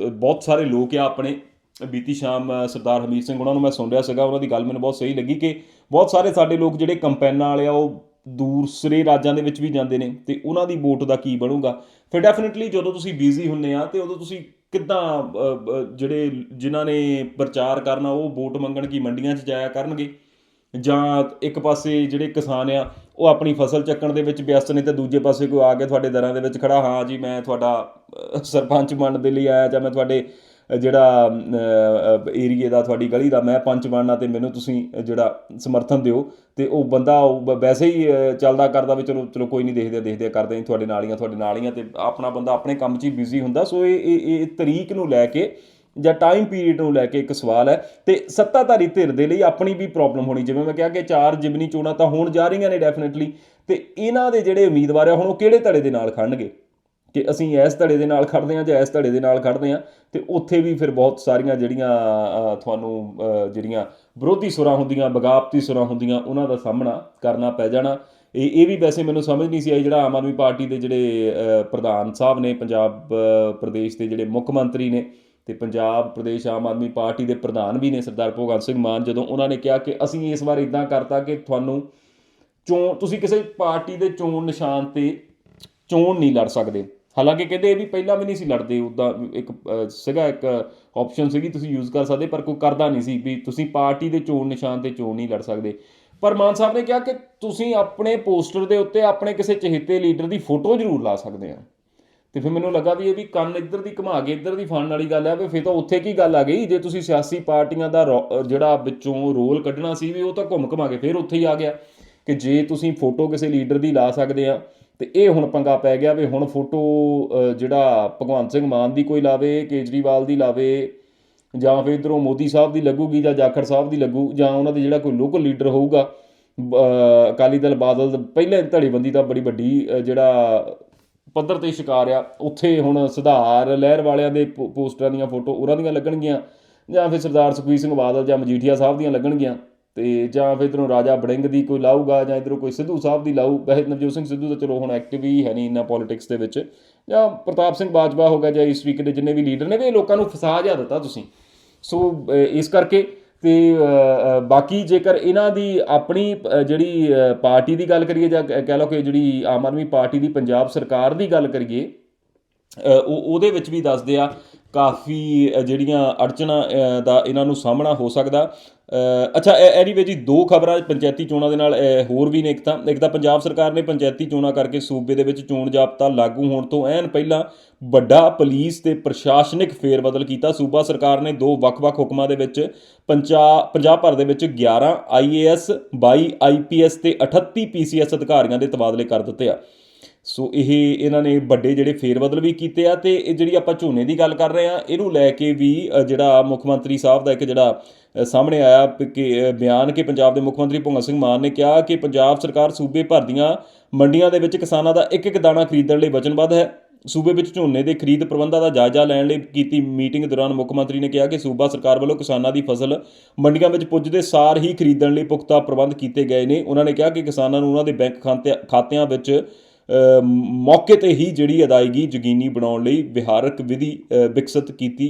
ਬਹੁਤ ਸਾਰੇ ਲੋਕ ਆ ਆਪਣੇ ਬੀਤੀ ਸ਼ਾਮ ਸਰਦਾਰ ਹਮੀਰ ਸਿੰਘ ਉਹਨਾਂ ਨੂੰ ਮੈਂ ਸੁਣ ਰਿਹਾ ਸੀਗਾ। ਉਹਨਾਂ ਦੀ ਗੱਲ ਮੈਨੂੰ ਬਹੁਤ ਸਹੀ ਲੱਗੀ ਕਿ ਬਹੁਤ ਸਾਰੇ ਸਾਡੇ ਲੋਕ ਜਿਹੜੇ ਕੰਪੈਨਾਂ ਵਾਲੇ ਆ, ਉਹ ਦੂਸਰੇ ਰਾਜਾਂ ਦੇ ਵਿੱਚ ਵੀ ਜਾਂਦੇ ਨੇ ਤੇ ਉਹਨਾਂ ਦੀ ਵੋਟ ਦਾ ਕੀ ਬਣੂਗਾ? ਫਿਰ ਡੈਫੀਨਿਟਲੀ ਜਦੋਂ ਤੁਸੀਂ ਬਿਜ਼ੀ ਹੁੰਨੇ ਆ ਤੇ ਉਦੋਂ ਤੁਸੀਂ ਕਿੱਦਾਂ ਜਿਹੜੇ ਜਿਨ੍ਹਾਂ ਨੇ ਪ੍ਰਚਾਰ ਕਰਨਾ, ਉਹ ਵੋਟ ਮੰਗਣ ਕੀ ਮੰਡੀਆਂ 'ਚ ਜਾਇਆ ਕਰਨਗੇ? ਜਾਂ ਇੱਕ ਪਾਸੇ ਜਿਹੜੇ ਕਿਸਾਨ ਆ, ਉਹ ਆਪਣੀ ਫਸਲ ਚੱਕਣ ਦੇ ਵਿੱਚ ਵਿਅਸਤ ਨੇ ਤੇ ਦੂਜੇ ਪਾਸੇ ਕੋਈ ਆ ਕੇ ਤੁਹਾਡੇ ਦਰਾਂ ਦੇ ਵਿੱਚ ਖੜਾ, ਹਾਂ ਜੀ, ਮੈਂ ਤੁਹਾਡਾ ਸਰਪੰਚ ਬਣਨ ਦੇ ਲਈ ਆਇਆ ਜਾਂ ਮੈਂ ਤੁਹਾਡੇ ਜਿਹੜਾ ਏਰੀਏ ਦਾ ਤੁਹਾਡੀ ਗਲੀ ਦਾ ਮੈਂ ਪੰਚ ਬਣਨਾ ਅਤੇ ਮੈਨੂੰ ਤੁਸੀਂ ਜਿਹੜਾ ਸਮਰਥਨ ਦਿਓ ਅਤੇ ਉਹ ਬੰਦਾ ਉਹ ਵੈਸੇ ਹੀ ਚੱਲਦਾ ਕਰਦਾ ਵੀ ਚਲੋ ਚਲੋ ਕੋਈ ਨਹੀਂ ਦੇਖਦੇ ਦੇਖਦੇ ਕਰਦੇ ਨਹੀਂ ਤੁਹਾਡੇ ਨਾਲ ਹੀ ਆ, ਤੁਹਾਡੇ ਨਾਲ ਹੀ ਆ ਤੇ ਆਪਣਾ ਬੰਦਾ ਆਪਣੇ ਕੰਮ 'ਚ ਹੀ ਬਿਜ਼ੀ ਹੁੰਦਾ। ਸੋ ਇਹ ਇਹ ਇਹ ਤਰੀਕ ਨੂੰ ਲੈ ਕੇ ਜਾਂ ਟਾਈਮ ਪੀਰੀਅਡ ਨੂੰ ਲੈ ਕੇ ਇੱਕ ਸਵਾਲ ਹੈ ਤੇ ਸੱਤਾਧਾਰੀ ਧਿਰ ਦੇ ਲਈ ਆਪਣੀ ਵੀ ਪ੍ਰੋਬਲਮ ਹੋਣੀ, ਜਿਵੇਂ ਮੈਂ ਕਿਹਾ ਕਿ ਚਾਰ ਜਿਮਨੀ ਚੋਣਾਂ ਤਾਂ ਹੋਣ ਜਾ ਰਹੀਆਂ ਨੇ ਡੈਫੀਨਿਟਲੀ ਤੇ ਇਹਨਾਂ ਦੇ ਜਿਹੜੇ ਉਮੀਦਵਾਰ ਆ, ਹੁਣ ਉਹ ਕਿਹੜੇ ਧੜੇ ਦੇ ਨਾਲ ਖੜਨਗੇ ਕਿ ਅਸੀਂ ਇਸ ਧੜੇ ਦੇ ਨਾਲ ਖੜਦੇ ਹਾਂ ਜਾਂ ਇਸ ਧੜੇ ਦੇ ਨਾਲ ਖੜਦੇ ਹਾਂ ਤੇ ਉੱਥੇ ਵੀ ਫਿਰ ਬਹੁਤ ਸਾਰੀਆਂ ਜਿਹੜੀਆਂ ਤੁਹਾਨੂੰ ਜਿਹੜੀਆਂ ਵਿਰੋਧੀ ਸੁਰਾਂ ਹੁੰਦੀਆਂ, ਬਗਾਵਤੀ ਸੁਰਾਂ ਹੁੰਦੀਆਂ, ਉਹਨਾਂ ਦਾ ਸਾਹਮਣਾ ਕਰਨਾ ਪੈ ਜਾਣਾ। ਇਹ ਇਹ ਵੀ ਵੈਸੇ ਮੈਨੂੰ ਸਮਝ ਨਹੀਂ ਸੀ ਆਈ ਜਿਹੜਾ ਆਮ ਆਦਮੀ ਪਾਰਟੀ ਦੇ ਜਿਹੜੇ ਪ੍ਰਧਾਨ ਸਾਹਿਬ ਨੇ, ਪੰਜਾਬ ਪ੍ਰਦੇਸ਼ ਦੇ ਜਿਹੜੇ ਮੁੱਖ ਮੰਤਰੀ ਨੇ ਤੇ ਪੰਜਾਬ ਪ੍ਰਦੇਸ਼ ਆਮ ਆਦਮੀ ਪਾਰਟੀ ਦੇ ਪ੍ਰਧਾਨ ਵੀ ਨੇ ਸਰਦਾਰ ਭਗਵੰਤ ਸਿੰਘ ਮਾਨ, ਜਦੋਂ ਉਹਨਾਂ ਨੇ ਕਿਹਾ ਕਿ ਅਸੀਂ ਇਸ ਵਾਰ ਇਦਾਂ ਕਰਤਾ ਕਿ ਤੁਹਾਨੂੰ ਚੋਣ, ਤੁਸੀਂ ਕਿਸੇ ਪਾਰਟੀ ਦੇ ਚੋਣ ਨਿਸ਼ਾਨ ਤੇ ਚੋਣ ਨਹੀਂ ਲੜ ਸਕਦੇ। ਹਾਲਾਂਕਿ ਕਹਿੰਦੇ ਇਹ ਵੀ ਪਹਿਲਾਂ ਵੀ ਨਹੀਂ ਸੀ ਲੜਦੇ ਉਦਾਂ ਇੱਕ ਸੀਗਾ ਇੱਕ ਆਪਸ਼ਨ ਸੀਗੀ, ਤੁਸੀਂ ਯੂਜ਼ ਕਰ ਸਕਦੇ, ਪਰ ਕੋਈ ਕਰਦਾ ਨਹੀਂ ਸੀ ਵੀ ਤੁਸੀਂ ਪਾਰਟੀ ਦੇ ਚੋਣ ਨਿਸ਼ਾਨ ਤੇ ਚੋਣ ਨਹੀਂ ਲੜ ਸਕਦੇ। ਪਰ ਮਾਨ ਸਾਹਿਬ ਨੇ ਕਿਹਾ ਕਿ ਤੁਸੀਂ ਆਪਣੇ ਪੋਸਟਰ ਦੇ ਉੱਤੇ ਆਪਣੇ ਕਿਸੇ ਚਹੇਤੇ ਲੀਡਰ ਦੀ ਫੋਟੋ ਜ਼ਰੂਰ ਲਾ ਸਕਦੇ ਆ ਤੇ ਫਿਰ ਮੈਨੂੰ ਲੱਗਾ ਵੀ ਇਹ ਵੀ ਕੰਨ ਇੱਧਰ ਦੀ ਘੁਮਾ ਕੇ ਇੱਧਰ ਦੀ ਫੜਨ ਵਾਲੀ ਗੱਲ ਹੈ, ਵੀ ਫਿਰ ਤਾਂ ਉੱਥੇ ਕੀ ਗੱਲ ਆ ਗਈ? ਜੇ ਤੁਸੀਂ ਸਿਆਸੀ ਪਾਰਟੀਆਂ ਦਾ ਰੋ- ਜਿਹੜਾ ਵਿੱਚੋਂ ਰੋਲ ਕੱਢਣਾ ਸੀ ਵੀ ਉਹ ਤਾਂ ਘੁੰਮ ਘੁਮਾ ਕੇ ਫਿਰ ਉੱਥੇ ਹੀ ਆ ਗਿਆ। ਕਿ ਜੇ ਤੁਸੀਂ ਫੋਟੋ ਕਿਸੇ ਲੀਡਰ ਦੀ ਲਾ ਸਕਦੇ ਆ ਤੇ ਇਹ ਹੁਣ ਪੰਗਾ ਪੈ ਗਿਆ ਵੀ ਹੁਣ ਫੋਟੋ ਜਿਹੜਾ ਭਗਵੰਤ ਸਿੰਘ ਮਾਨ ਦੀ ਕੋਈ ਲਾਵੇ ਕੇਜਰੀਵਾਲ ਦੀ ਲਾਵੇ ਜਾਂ ਫਿਰ ਇਧਰੋਂ ਮੋਦੀ ਸਾਹਿਬ ਦੀ ਲੱਗੂਗੀ ਜਾਂ ਜਾਖੜ ਸਾਹਿਬ ਦੀ ਲੱਗੂ ਜਾਂ ਉਹਨਾਂ ਦੇ ਜਿਹੜਾ ਕੋਈ ਲੋਕਲ ਲੀਡਰ ਹੋਊਗਾ ਅਹ, ਅਕਾਲੀ ਦਲ ਬਾਦਲ ਪਹਿਲਾਂ ਧੜੀਬੰਦੀ ਦਾ ਬੜੀ ਵੱਡੀ ਜਿਹੜਾ ਪੱਧਰ ਤੇ ਸ਼ਿਕਾਰ ਆ ਉੱਥੇ ਹੁਣ ਸੁਧਾਰ ਲਹਿਰ ਵਾਲਿਆਂ ਦੇ ਪੋ- ਪੋਸਟਰਾਂ ਦੀਆਂ ਫੋਟੋ ਉਹਨਾਂ ਦੀਆਂ ਲੱਗਣਗੀਆਂ ਜਾਂ ਫਿਰ ਸਰਦਾਰ ਸੁਖਬੀਰ ਸਿੰਘ ਬਾਦਲ ਜਾਂ ਮਜੀਠੀਆ ਸਾਹਿਬ ਦੀਆਂ ਲੱਗਣਗੀਆਂ। ਤੇ ਜਾਂ ਫਿਰ ਇਧਰੋਂ ਰਾਜਾ ਬੜਿੰਗ ਦੀ ਕੋਈ ਲਾਊਗਾ ਜਾਂ ਇਧਰੋਂ ਕੋਈ ਸਿੱਧੂ ਸਾਹਿਬ ਦੀ ਲਾਊ, ਵੈਸੇ ਨਵਜੋਤ ਸਿੰਘ ਸਿੱਧੂ ਤਾਂ ਚਲੋ ਹੁਣ ਐਕਟਿਵ ਹੀ ਹੈ ਨਹੀਂ ਇੰਨਾ ਪੋਲਿਟਿਕਸ ਦੇ ਵਿੱਚ। ਜਾਂ ਪ੍ਰਤਾਪ ਸਿੰਘ ਬਾਜਵਾ ਹੋ ਗਿਆ ਜਾਂ ਇਸ ਵੀਕ ਦੇ ਜਿੰਨੇ ਵੀ ਲੀਡਰ ਨੇ, ਵੀ ਇਹ ਲੋਕਾਂ ਨੂੰ ਫਸਾ ਜਾ ਦਿੱਤਾ ਤੁਸੀਂ। ਸੋ ਇਸ ਕਰਕੇ ਤੇ ਬਾਕੀ ਜੇਕਰ ਇਹਨਾਂ ਦੀ ਆਪਣੀ ਜਿਹੜੀ ਪਾਰਟੀ ਦੀ ਗੱਲ ਕਰੀਏ ਜਾਂ ਕਹਿ ਕਹਿ ਲਓ ਕਿ ਜਿਹੜੀ ਆਮ ਆਦਮੀ ਪਾਰਟੀ ਦੀ ਪੰਜਾਬ ਸਰਕਾਰ ਦੀ ਗੱਲ ਕਰੀਏ ਉਹ ਉਹਦੇ ਵਿੱਚ ਵੀ ਦੱਸਦੇ ਆ ਕਾਫੀ ਜਿਹੜੀਆਂ ਅੜਚਣਾ ਦਾ ਇਹਨਾਂ ਨੂੰ ਸਾਹਮਣਾ ਹੋ ਸਕਦਾ। ਅ, ਅੱਛਾ ਐਨੀਵੇ ਜੀ ਦੋ ਖਬਰਾਂ ਪੰਚਾਇਤੀ ਚੋਣਾਂ ਦੇ ਨਾਲ ਹੋਰ ਵੀ ਨੇ ਇੱਕ ਤਾਂ ਇੱਕ ਤਾਂ ਪੰਜਾਬ ਸਰਕਾਰ ਨੇ ਪੰਚਾਇਤੀ ਚੋਣਾਂ ਕਰਕੇ ਸੂਬੇ ਦੇ ਵਿੱਚ ਚੋਣ ਜਾਬਤਾ ਲਾਗੂ ਹੋਣ ਤੋਂ ਐਨ ਪਹਿਲਾਂ ਵੱਡਾ ਪੁਲਿਸ ਤੇ ਪ੍ਰਸ਼ਾਸਨਿਕ ਫੇਰਬਦਲ ਕੀਤਾ। ਸੂਬਾ ਸਰਕਾਰ ਨੇ ਦੋ ਵੱਖ-ਵੱਖ ਹੁਕਮਾਂ ਦੇ ਵਿੱਚ ਪੰਜਾਬ ਪੰਜਾਬ ਭਰ ਦੇ ਵਿੱਚ 11 ਆਈਏਐਸ 22 ਆਈਪੀਐਸ ਤੇ 38 ਪੀਸੀਐਸ ਅਧਿਕਾਰੀਆਂ ਦੇ ਤਬਾਦਲੇ ਕਰ ਦਿੱਤੇ ਆ। ਸੋ ਇਹ ਇਹਨਾਂ ਨੇ ਵੱਡੇ ਜਿਹੜੇ ਫੇਰਬਦਲ ਵੀ ਕੀਤੇ ਆ ਤੇ ਇਹ ਜਿਹੜੀ ਆਪਾਂ ਝੋਨੇ ਦੀ ਗੱਲ ਕਰ ਰਹੇ ਆ, ਇਹਨੂੰ ਲੈ ਕੇ ਵੀ ਜਿਹੜਾ ਮੁੱਖ ਮੰਤਰੀ ਸਾਹਿਬ ਦਾ ਇੱਕ ਜਿਹੜਾ ਸਾਹਮਣੇ ਆਇਆ ਕਿ ਬਿਆਨ ਕਿ ਪੰਜਾਬ ਦੇ ਮੁੱਖ ਮੰਤਰੀ ਭਗਵੰਤ ਸਿੰਘ ਮਾਨ ਨੇ ਕਿਹਾ ਕਿ ਪੰਜਾਬ ਸਰਕਾਰ ਸੂਬੇ ਭਰ ਦੀਆਂ ਮੰਡੀਆਂ ਦੇ ਵਿੱਚ ਕਿਸਾਨਾਂ ਦਾ ਇੱਕ ਇੱਕ ਦਾਣਾ ਖਰੀਦਣ ਲਈ ਵਚਨਬੱਧ ਹੈ। ਸੂਬੇ ਵਿੱਚ ਝੋਨੇ ਦੇ ਖਰੀਦ ਪ੍ਰਬੰਧਾਂ ਦਾ ਜਾਇਜ਼ਾ ਲੈਣ ਲਈ ਕੀਤੀ ਮੀਟਿੰਗ ਦੌਰਾਨ ਮੁੱਖ ਮੰਤਰੀ ਨੇ ਕਿਹਾ ਕਿ ਸੂਬਾ ਸਰਕਾਰ ਵੱਲੋਂ ਕਿਸਾਨਾਂ ਦੀ ਫਸਲ ਮੰਡੀਆਂ ਵਿੱਚ ਪੁੱਜਦੇ ਸਾਰ ਹੀ ਖਰੀਦਣ ਲਈ ਪੁਖਤਾ ਪ੍ਰਬੰਧ ਕੀਤੇ ਗਏ ਨੇ। ਉਹਨਾਂ ਨੇ ਕਿਹਾ ਕਿ ਕਿਸਾਨਾਂ ਨੂੰ ਉਹਨਾਂ ਦੇ ਬੈਂਕ ਖਾਤੇ ਖਾਤਿਆਂ ਵਿੱਚ ਮੌਕੇ ਤੇ ਹੀ ਜਿਹੜੀ ਅਦਾਇਗੀ ਯਕੀਨੀ ਬਣਾਉਣ ਲਈ ਵਿਹਾਰਕ ਵਿਧੀ ਵਿਕਸਿਤ ਕੀਤੀ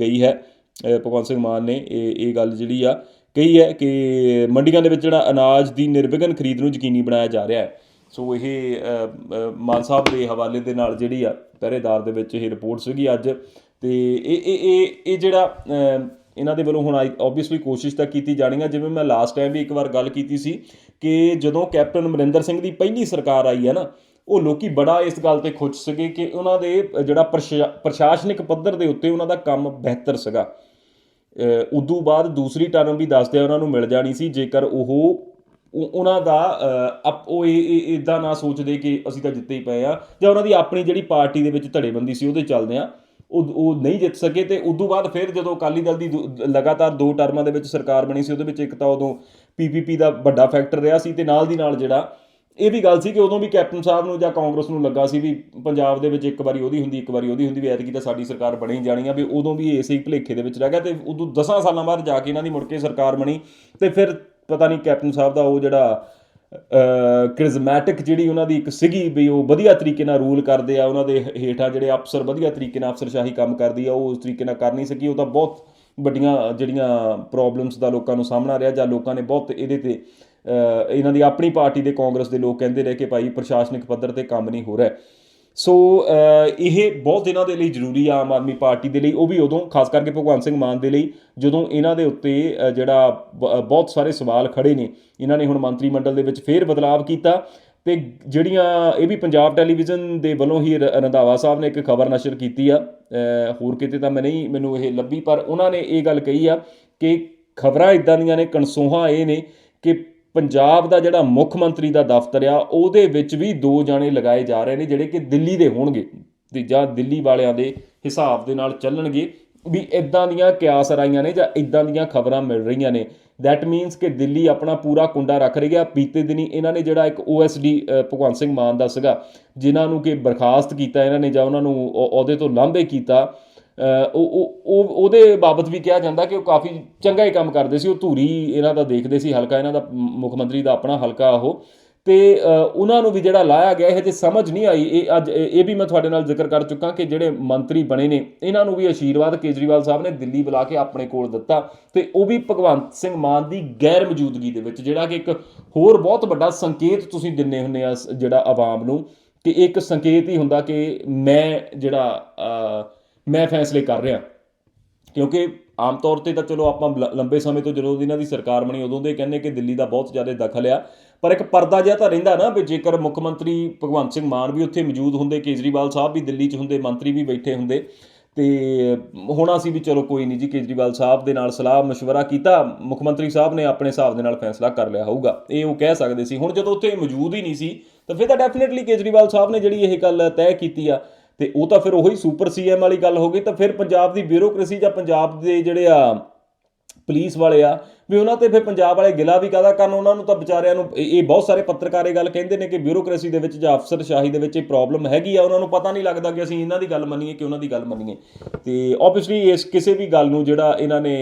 ਗਈ ਹੈ। ਭਗਵੰਤ ਸਿੰਘ ਮਾਨ ਨੇ ਇਹ ਇਹ ਗੱਲ ਜਿਹੜੀ ਆ ਕਹੀ ਹੈ ਕਿ ਮੰਡੀਆਂ ਦੇ ਵਿੱਚ ਜਿਹੜਾ ਅਨਾਜ ਦੀ ਨਿਰਵਿਘਨ ਖਰੀਦ ਨੂੰ ਯਕੀਨੀ ਬਣਾਇਆ ਜਾ ਰਿਹਾ ਹੈ। ਸੋ ਇਹ ਮਾਨ ਸਾਹਿਬ ਦੇ ਹਵਾਲੇ ਦੇ ਨਾਲ ਜਿਹੜੀ ਆ ਪਹਿਰੇਦਾਰ ਦੇ ਵਿੱਚ ਇਹ ਰਿਪੋਰਟ ਸੀਗੀ ਅੱਜ। ਤੇ ਇਹ ਇਹ ਇਹ ਇਹ ਜਿਹੜਾ ਇਹਨਾਂ ਦੇ ਵੱਲੋਂ ਹੁਣ ਆਬਵੀਅਸਲੀ ਕੋਸ਼ਿਸ਼ ਤਾਂ ਕੀਤੀ ਜਾਣੀ ਆ। ਜਿਵੇਂ ਮੈਂ ਲਾਸਟ ਟਾਈਮ ਵੀ ਇੱਕ ਵਾਰ ਗੱਲ ਕੀਤੀ ਸੀ ਕਿ ਜਦੋਂ ਕੈਪਟਨ ਅਮਰਿੰਦਰ ਸਿੰਘ ਦੀ ਪਹਿਲੀ ਸਰਕਾਰ ਆਈ ਹੈ ਨਾ ਉਹ ਲੋਕੀ ਬੜਾ ਇਸ ਗੱਲ ਤੇ ਖੁਸ਼ ਸੀਗੇ ਕਿ ਉਹਨਾਂ ਦੇ ਜਿਹੜਾ ਪ੍ਰਸ਼ਾ- ਪ੍ਰਸ਼ਾਸਨਿਕ ਪੱਧਰ ਦੇ ਉੱਤੇ ਉਹਨਾਂ ਦਾ ਕੰਮ ਬਿਹਤਰ ਸੀਗਾ। ਉਦੋਂ ਬਾਅਦ ਦੂਸਰੀ ਟਰਮ ਵੀ ਦੱਸਦੇ ਆ, ਉਹਨਾਂ ਨੂੰ ਮਿਲ ਜਾਣੀ ਸੀ, ਜੇਕਰ ਉਹ ਉਹਨਾਂ ਦਾ ਅਪ- ਉਹ ਇਹ ਇਦਾਂ ਨਾ ਸੋਚਦੇ ਕਿ ਅਸੀਂ ਤਾਂ ਜਿੱਤੇ ਹੀ ਪਏ ਆ, ਜਾਂ ਉਹਨਾਂ ਦੀ ਆਪਣੀ ਜਿਹੜੀ ਪਾਰਟੀ ਦੇ ਵਿੱਚ ਧੜੇਬੰਦੀ ਸੀ, ਉਹਦੇ ਚੱਲਦੇ ਆ, ਉਹ ਉਹ ਨਹੀਂ ਜਿੱਤ ਸਕੇ ਤੇ ਉਦੋਂ ਬਾਅਦ ਫਿਰ ਜਦੋਂ ਅਕਾਲੀ ਦਲ ਦੀ ਦੋ- ਲਗਾਤਾਰ ਦੋ ਟਰਮਾਂ ਦੇ ਵਿੱਚ ਸਰਕਾਰ ਬਣੀ ਸੀ, ਉਹਦੇ ਵਿੱਚ ਇੱਕ ਤਾਂ ਉਦੋਂ ਪੀਪੀਪੀ ਦਾ ਵੱਡਾ ਫੈਕਟਰ ਰਿਹਾ ਸੀ ਤੇ ਨਾਲ ਦੀ ਨਾਲ ਜਿਹੜਾ ਇਹ ਵੀ ਗੱਲ ਸੀ ਕਿ ਉਦੋਂ ਵੀ ਕੈਪਟਨ ਸਾਹਿਬ ਨੂੰ ਜਾਂ ਕਾਂਗਰਸ ਨੂੰ ਲੱਗਾ ਸੀ ਵੀ ਪੰਜਾਬ ਦੇ ਵਿੱਚ ਇੱਕ ਵਾਰੀ ਉਹਦੀ ਹੁੰਦੀ, ਇੱਕ ਵਾਰੀ ਉਹਦੀ ਹੁੰਦੀ ਵੀ ਐਤਕੀ ਤਾਂ ਸਾਡੀ ਸਰਕਾਰ ਬਣੀ ਜਾਣੀ ਆ, ਵੀ ਉਦੋਂ ਵੀ ਇਸੇ ਹੀ ਭੁਲੇਖੇ ਦੇ ਵਿੱਚ ਰਹਿ ਗਿਆ ਤੇ ਉਦੋਂ 10 ਸਾਲਾਂ ਬਾਅਦ ਜਾ ਕੇ ਇਹਨਾਂ ਦੀ ਮੁੜ ਕੇ ਸਰਕਾਰ ਬਣੀ ਤੇ ਫਿਰ ਪਤਾ ਨਹੀਂ ਕੈਪਟਨ ਸਾਹਿਬ ਦਾ ਉਹ ਜਿਹੜਾ ਕ੍ਰਿਜ਼ਮੈਟਿਕ ਜਿਹੜੀ ਉਹਨਾਂ ਦੀ ਇੱਕ ਸੀਗੀ ਵੀ ਉਹ ਵਧੀਆ ਤਰੀਕੇ ਨਾਲ ਰੂਲ ਕਰਦੇ ਆ, ਉਹਨਾਂ ਦੇ ਹੇਠਾਂ ਜਿਹੜੇ ਅਫਸਰ ਵਧੀਆ ਤਰੀਕੇ ਨਾਲ ਅਫਸਰਸ਼ਾਹੀ ਕੰਮ ਕਰਦੀ ਆ, ਉਹ ਉਸ ਤਰੀਕੇ ਨਾਲ ਕਰ ਨਹੀਂ ਸਕੀ, ਉਹ ਤਾਂ ਬਹੁਤ ਵੱਡੀਆਂ ਜਿਹੜੀਆਂ ਪ੍ਰੋਬਲਮਸ ਦਾ ਲੋਕਾਂ ਨੂੰ ਸਾਹਮਣਾ ਰਿਹਾ ਜਾਂ ਲੋਕਾਂ ਨੇ ਬਹੁਤ ਇਹਦੇ ਤੇ ਇਹਨਾਂ ਦੀ ਆਪਣੀ ਪਾਰਟੀ ਦੇ ਕਾਂਗਰਸ ਦੇ ਲੋਕ ਕਹਿੰਦੇ ਰਹੇ ਕਿ ਭਾਈ ਪ੍ਰਸ਼ਾਸਨਿਕ ਪੱਧਰ ਤੇ ਕੰਮ ਨਹੀਂ ਹੋ ਰਿਹਾ। ਸੋ ਇਹ ਬਹੁਤ ਇਹਨਾਂ ਦੇ ਲਈ ਜ਼ਰੂਰੀ ਆ ਆਮ ਆਦਮੀ ਪਾਰਟੀ ਦੇ ਲਈ। ਉਹ ਵੀ ਉਦੋਂ, ਖਾਸ ਕਰਕੇ ਭਗਵੰਤ ਸਿੰਘ ਮਾਨ ਦੇ ਲਈ, ਜਦੋਂ ਇਹਨਾਂ ਦੇ ਉੱਤੇ ਜਿਹੜਾ ਬ- ਬਹੁਤ ਸਾਰੇ ਸਵਾਲ ਖੜੇ ਨੇ। ਇਹਨਾਂ ਨੇ ਹੁਣ ਮੰਤਰੀ ਮੰਡਲ ਦੇ ਵਿੱਚ ਫੇਰ ਬਦਲਾਵ ਕੀਤਾ ਤੇ ਜਿਹੜੀਆਂ ਇਹ ਵੀ ਪੰਜਾਬ ਟੈਲੀਵਿਜ਼ਨ ਦੇ ਵੱਲੋਂ ਹੀ ਰ- ਰੰਧਾਵਾ ਸਾਹਿਬ ਨੇ ਇੱਕ ਖਬਰ ਨਸ਼ਰ ਕੀਤੀ ਆ ਹੋਰ ਕਿਤੇ ਤਾਂ ਮੈਂ ਨਹੀਂ, ਮੈਨੂੰ ਇਹ ਲੱਭੀ, ਪਰ ਉਹਨਾਂ ਨੇ ਇਹ ਗੱਲ ਕਹੀ ਆ ਕਿ ਖਬਰਾਂ ਇਦਾਂ ਦੀਆਂ ਨੇ ਕਨਸੋਹਾਂ ਇਹ ਨੇ ਕਿ ਪੰਜਾਬ ਦਾ ਜਿਹੜਾ ਮੁੱਖ ਮੰਤਰੀ ਦਾ ਦਫ਼ਤਰ ਆ, ਉਹਦੇ ਵਿੱਚ ਵੀ ਦੋ ਜਾਣੇ ਲਗਾਏ ਜਾ ਰਹੇ ਨੇ, ਜਿਹੜੇ ਕਿ ਦਿੱਲੀ ਦੇ ਹੋਣਗੇ ਤੇ ਜਾਂ ਦਿੱਲੀ ਵਾਲਿਆਂ ਦੇ ਹਿਸਾਬ ਦੇ ਨਾਲ ਚੱਲਣਗੇ ਵੀ ਇਦਾਂ ਦੀਆਂ ਕਿਆਸ ਰਾਈਆਂ ਨੇ ਜਾਂ ਇਦਾਂ ਦੀਆਂ ਖਬਰਾਂ ਮਿਲ ਰਹੀਆਂ ਨੇ। ਦੈਟ ਮੀਨਸ ਕਿ ਦਿੱਲੀ ਆਪਣਾ ਪੂਰਾ ਕੁੰਡਾ ਰੱਖ ਰਹੀ ਹੈ ਬੀਤੇ ਦਿਨੀ ਇਹਨਾਂ ਨੇ ਜਿਹੜਾ ਇੱਕ ਓਐਸਡੀ ਭਗਵੰਤ ਸਿੰਘ ਮਾਨ ਦਾ ਸੀਗਾ, ਜਿਨ੍ਹਾਂ ਨੂੰ ਕਿ ਬਰਖਾਸਤ ਕੀਤਾ ਇਹਨਾਂ ਨੇ ਜਾਂ ਉਹਨਾਂ ਨੂੰ ਉਹ- ਅਹੁਦੇ ਤੋਂ ਲਾਂਭੇ ਕੀਤਾ। ਉਹ ਉਹ ਉਹਦੇ ਬਾਬਤ ਵੀ ਕਿਹਾ ਜਾਂਦਾ ਕਿ ਉਹ ਕਾਫੀ ਚੰਗਾ ਹੀ ਕੰਮ ਕਰਦੇ ਸੀ। ਉਹ ਧੂਰੀ ਇਹਨਾਂ ਦਾ ਦੇਖਦੇ ਸੀ, ਹਲਕਾ ਇਹਨਾਂ ਦਾ ਮੁੱਖ ਮੰਤਰੀ ਦਾ ਆਪਣਾ ਹਲਕਾ ਉਹ। ਤੇ ਉਹਨਾਂ ਨੂੰ ਵੀ ਜਿਹੜਾ ਲਾਇਆ ਗਿਆ, ਇਹ ਜੇ ਸਮਝ ਨਹੀਂ ਆਈ। ਇਹ ਅੱਜ ਇਹ ਵੀ ਮੈਂ ਤੁਹਾਡੇ ਨਾਲ ਜ਼ਿਕਰ ਕਰ ਚੁੱਕਾ ਕਿ ਜਿਹੜੇ ਮੰਤਰੀ ਬਣੇ ਨੇ, ਇਹਨਾਂ ਨੂੰ ਵੀ ਆਸ਼ੀਰਵਾਦ ਕੇਜਰੀਵਾਲ ਸਾਹਿਬ ਨੇ ਦਿੱਲੀ ਬੁਲਾ ਕੇ ਆਪਣੇ ਕੋਲ ਦਿੱਤਾ। ਤੇ ਉਹ ਵੀ ਭਗਵੰਤ ਸਿੰਘ ਮਾਨ ਦੀ ਗੈਰ ਮੌਜੂਦਗੀ ਦੇ ਵਿੱਚ, ਜਿਹੜਾ ਕਿ ਇੱਕ ਹੋਰ ਬਹੁਤ ਵੱਡਾ ਸੰਕੇਤ ਤੁਸੀਂ ਦਿੰਨੇ ਹੁੰਦੇ ਆ ਜਿਹੜਾ ਆਵਾਮ ਨੂੰ, ਕਿ ਇੱਕ ਸੰਕੇਤ ਹੀ ਹੁੰਦਾ ਕਿ ਮੈਂ ਜਿਹੜਾ ਮੈਂ ਫੈਸਲੇ ਕਰ ਰਿਹਾ। ਕਿਉਂਕਿ ਆਮ ਤੌਰ ਤੇ ਤਾਂ ਚਲੋ ਆਪਾਂ ਲੰਬੇ ਸਮੇਂ ਤੋਂ ਜਦੋਂ ਇਹਨਾਂ ਦੀ ਸਰਕਾਰ ਬਣੀ, ਉਦੋਂ ਦੇ ਕਹਿੰਦੇ ਕਿ ਦਿੱਲੀ ਦਾ ਬਹੁਤ ਜ਼ਿਆਦਾ ਦਖਲ ਆ। ਪਰ ਇੱਕ ਪਰਦਾ ਜਿਹਾ ਤਾਂ ਰਹਿੰਦਾ ਨਾ ਵੀ ਜੇਕਰ ਮੁੱਖ ਮੰਤਰੀ ਭਗਵੰਤ ਸਿੰਘ ਮਾਨ ਵੀ ਉੱਥੇ ਮੌਜੂਦ ਹੁੰਦੇ, ਕੇਜਰੀਵਾਲ ਸਾਹਿਬ ਵੀ ਦਿੱਲੀ 'ਚ ਹੁੰਦੇ, ਮੰਤਰੀ ਵੀ ਬੈਠੇ ਹੁੰਦੇ, ਤੇ ਹੋਣਾ ਸੀ ਵੀ ਚਲੋ ਕੋਈ ਨਹੀਂ ਜੀ, ਕੇਜਰੀਵਾਲ ਸਾਹਿਬ ਦੇ ਨਾਲ ਸਲਾਹ مشਵਰਾ ਕੀਤਾ, ਮੁੱਖ ਮੰਤਰੀ ਸਾਹਿਬ ਨੇ ਆਪਣੇ ਹਿਸਾਬ ਦੇ ਨਾਲ ਫੈਸਲਾ ਕਰ ਲਿਆ ਹੋਊਗਾ। ਇਹ ਉਹ ਕਹਿ ਸਕਦੇ ਸੀ। ਹੁਣ ਜਦੋਂ ਉੱਥੇ ਮੌਜੂਦ ਹੀ ਨਹੀਂ ਸੀ, ਤਾਂ ਫਿਰ ਤਾਂ ਡੈਫੀਨਿਟਲੀ ਕੇਜਰੀਵਾਲ ਸਾਹਿਬ ਨੇ ਜਿਹੜੀ ਇਹ ਗੱਲ ਤੈਅ ਕੀਤੀ ਆ ਤੇ ਉਹ ਤਾਂ ਫਿਰ ਉਹੀ ਸੁਪਰ ਸੀਐਮ ਵਾਲੀ ਗੱਲ ਹੋ ਗਈ, ਤਾਂ ਫਿਰ ਪੰਜਾਬ ਦੀ ਬਿਊਰੋਕ੍ਰੇਸੀ ਜਾਂ ਪੰਜਾਬ ਦੇ ਜਿਹੜੇ ਆ ਪੁਲਿਸ ਵਾਲੇ ਆ, ਵੀ ਉਹਨਾਂ ਤੇ ਫਿਰ ਪੰਜਾਬ ਵਾਲੇ ਗਿਲਾ ਵੀ ਕਾਹਦਾ ਕਰਨ? ਉਹਨਾਂ ਨੂੰ ਤਾਂ ਵਿਚਾਰਿਆਂ ਨੂੰ ਇਹ ਬਹੁਤ ਸਾਰੇ ਪੱਤਰਕਾਰ ਇਹ ਗੱਲ ਕਹਿੰਦੇ ਨੇ ਕਿ ਬਿਊਰੋਕ੍ਰੇਸੀ ਦੇ ਵਿੱਚ ਜਾਂ ਅਫਸਰਸ਼ਾਹੀ ਦੇ ਵਿੱਚ ਇਹ ਪ੍ਰੋਬਲਮ ਹੈਗੀ ਆ, ਉਹਨਾਂ ਨੂੰ ਪਤਾ ਨਹੀਂ ਲੱਗਦਾ ਕਿ ਅਸੀਂ ਇਹਨਾਂ ਦੀ ਗੱਲ ਮੰਨੀਏ ਕਿ ਉਹਨਾਂ ਦੀ ਗੱਲ ਮੰਨੀਏ। ਤੇ ਆਬਵੀਅਸਲੀ ਇਸ ਕਿਸੇ ਵੀ ਗੱਲ ਨੂੰ ਜਿਹੜਾ ਇਹਨਾਂ ਨੇ